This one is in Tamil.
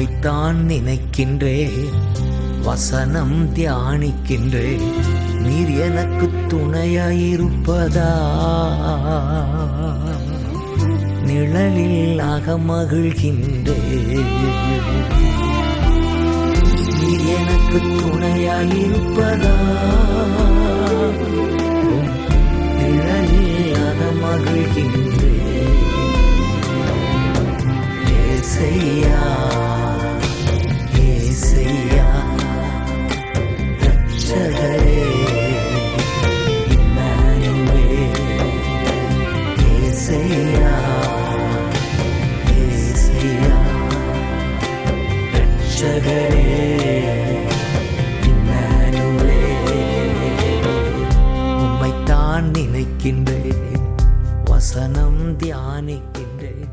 உம்மைத்தான் நினைக்கின்றேன் வசனம் தியானிக்கின்றேன் நீர் எனக்கு துணையாயிருப்பதா? நிழலில் அகமகிழ்கின்றேன் நீர் எனக்கு துணையாயிருப்பதா? உம் நிழலில் அகமகிழ்கின்றேன் ஏசையா. ரட்சகரே உம்மைத்தான் நினைக்கின்றேன். வசனம் தியானிக்கின்றேன்.